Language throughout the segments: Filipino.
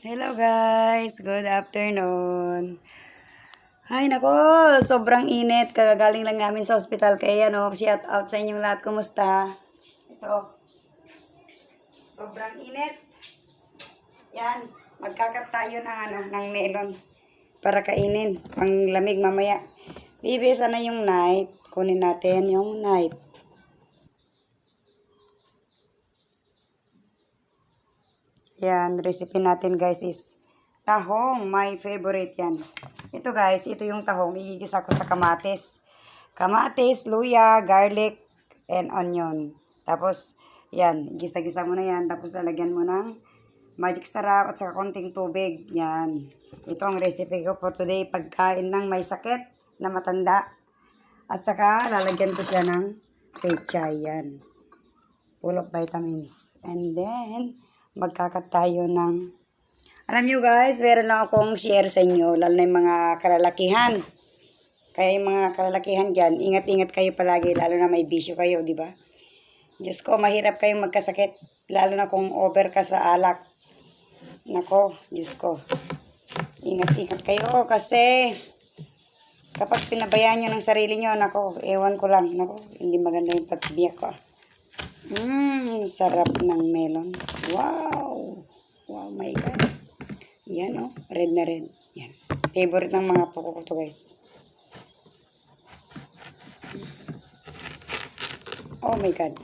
Hello guys, good afternoon. Ay nako, sobrang init. Kagagaling lang namin sa ospital. Kaya ano, shout out sa inyong lahat. Kumusta? Ito. Sobrang init. Yan, magkakat tayo ng, ano, ng melon para kainin. Pang lamig mamaya. Bibi, sana yung knife. Kunin natin yung knife. Yan, recipe natin guys is tahong. My favorite yan. Ito guys, ito yung tahong. Igigisa ko sa kamatis. Kamatis, luya, garlic, and onion. Tapos, yan, gisa-gisa mo na yan. Tapos lalagyan mo ng magic sarap at saka konting tubig. Yan. Ito ang recipe ko for today. Pagkain ng may sakit na matanda. At saka lalagyan ko siya ng pechay. Yan. Full of vitamins. And then, magkakat tayo ng... Alam nyo guys, meron lang akong share sa inyo, lalo na yung mga kalalakihan. Kaya yung mga kalalakihan dyan, ingat-ingat kayo palagi, lalo na may bisyo kayo, di ba? Diyos ko, mahirap kayong magkasakit, lalo na kung over ka sa alak. Nako, Diyos ko. Ingat-ingat kayo kasi kapag pinabayaan nyo ng sarili nyo, nako, ewan ko lang, nako, hindi maganda yung pagbiyak ko. Mmm, sarap ng melon. Wow! Wow, my God. Yan, oh. Red na red. Yan. Favorite ng mga puko ko to, guys. Oh my God.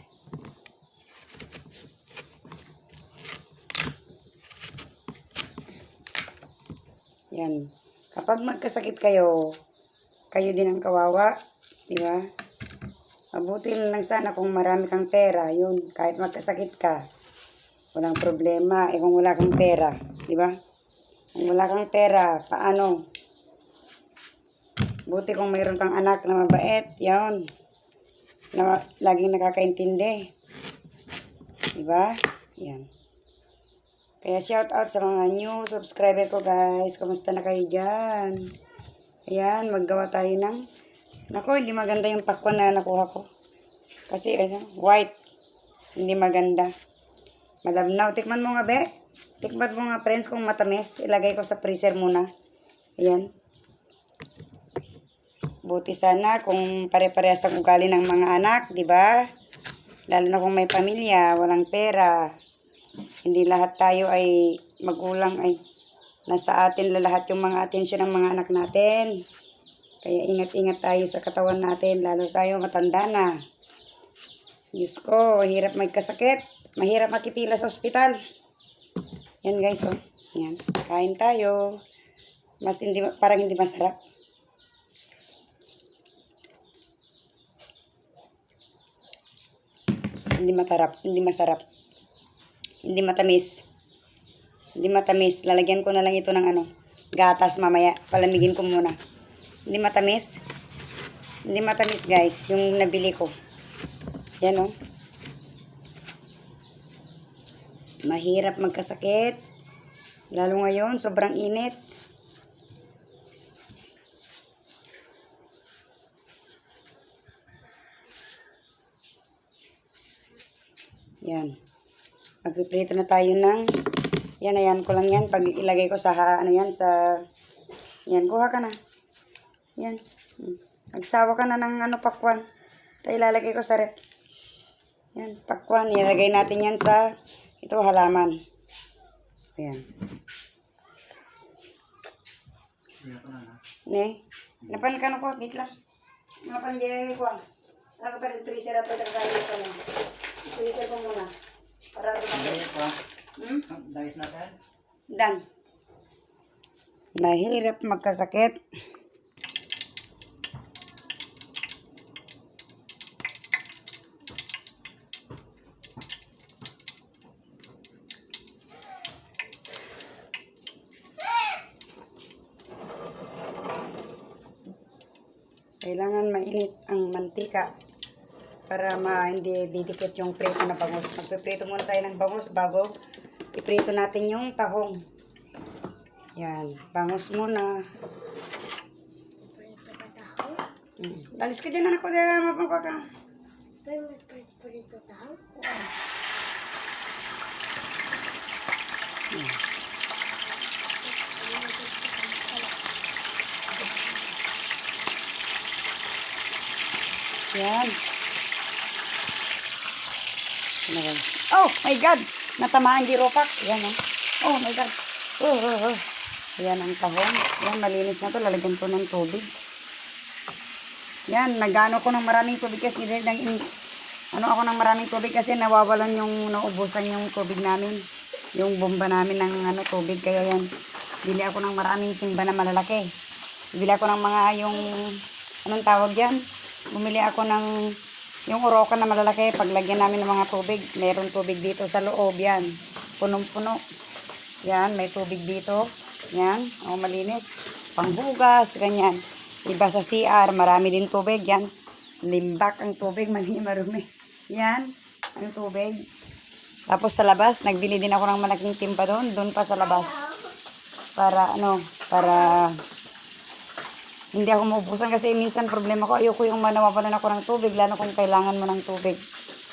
Yan. Kapag magkasakit kayo, kayo din ang kawawa. Di ba? Mabuti lang sana kung marami kang pera, yun, kahit magkasakit ka, walang problema. Eh kung wala kang pera, di ba? Kung wala kang pera, paano? Buti kung mayroon kang anak na mabait, yun. Na laging nakakaintindi. Di ba? Yan. Kaya shout out sa mga new subscriber ko guys. Kamusta na kayo dyan? Ayan, maggawa tayo ng Nako, hindi maganda yung pakwan na nakuha ko. Kasi, ano, white. Hindi maganda. Malabnaw. Tikman mo nga, be. Tikman mo nga, friends, kung matamis. Ilagay ko sa freezer muna. Ayan. Buti sana kung pare-parehas ang ugali ng mga anak, di ba? Lalo na kung may pamilya, walang pera. Hindi lahat tayo ay magulang ay nasa atin lahat yung mga atensyon ng mga anak natin. Kaya ingat-ingat tayo sa katawan natin, lalo tayo matanda na. Diyos ko, mahirap magkasakit. Mahirap makipila sa ospital. Yan guys, oh. Yan. Kain tayo. Mas hindi, parang hindi masarap. Hindi matarap, hindi masarap. Hindi matamis. Hindi matamis. Lalagyan ko na lang ito ng ano, gatas mamaya. Palamigin ko muna. Hindi matamis. Hindi matamis guys, yung nabili ko. Yan oh. Mahirap magkasakit. Lalo ngayon, sobrang init. Yan. Magpiprito na tayo ng yan, ayan ko lang yan. Pag ilagay ko sa, ano yan, sa, yan, kuha ka na. Yan. Nagsawa ka na ng ano, pakwan. Ito ilalagay ko sa rep. Yan, pakwan. Ilagay natin yan sa, ito, halaman. Ayan. Ne? Napan ka na ko, wait lang. Napan din ko. Saka pa rin freezer ato, tagayin ko lang. Freezer ko muna. Para dumagay. Hmm? Dahil natin. Dan. Mahirap magkasakit. Kailangan mainit ang mantika para ma hindi didikit yung prito na bangus. Magpiprito muna tayo ng bangus bago iprito natin yung tahong. Yan, bangus muna. Prito ba tao? Mm. Dalis ka dyan anak ko, dyan mapangka ka. Prito, prito tao? Yan. Ano guys? Oh my God! Natamaan di ropak. Yan oh. Oh my God. Oh, oh, oh. Yan ang tahong. Yan, malinis na to. Lalagyan ko ng tubig. Yan, nagano ko ng maraming tubig kasi dahil nang in, ano ako ng maraming tubig kasi nawawalan yung naubusan yung tubig namin. Yung bomba namin ng ano tubig kaya yan. Bili ako ng maraming timba na malalaki. Bili ako ng mga yung anong tawag yan? Bumili ako ng yung urokan na malalaki paglagyan namin ng mga tubig. Meron tubig dito sa loob yan. Punong-puno. Yan, may tubig dito. Yan, o malinis. Panghugas, ganyan. Iba sa CR, marami din tubig. Yan, limbak ang tubig, mali marumi. Yan, ang tubig. Tapos sa labas, nagbili din ako ng malaking timpa doon. Doon pa sa labas. Para ano, para hindi ako maubusan kasi minsan problema ko. Ayoko yung manawawalan ako ng tubig, lalo kung kailangan mo ng tubig.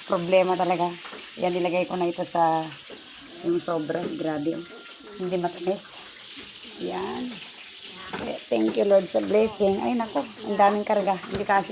Problema talaga. Yan, nilagay ko na ito sa yung sobra. Grabe. oh. Hindi matamis. Yan. Eh, Thank you Lord sa blessing. Ay nako, ang daming karga. Hindi kasya.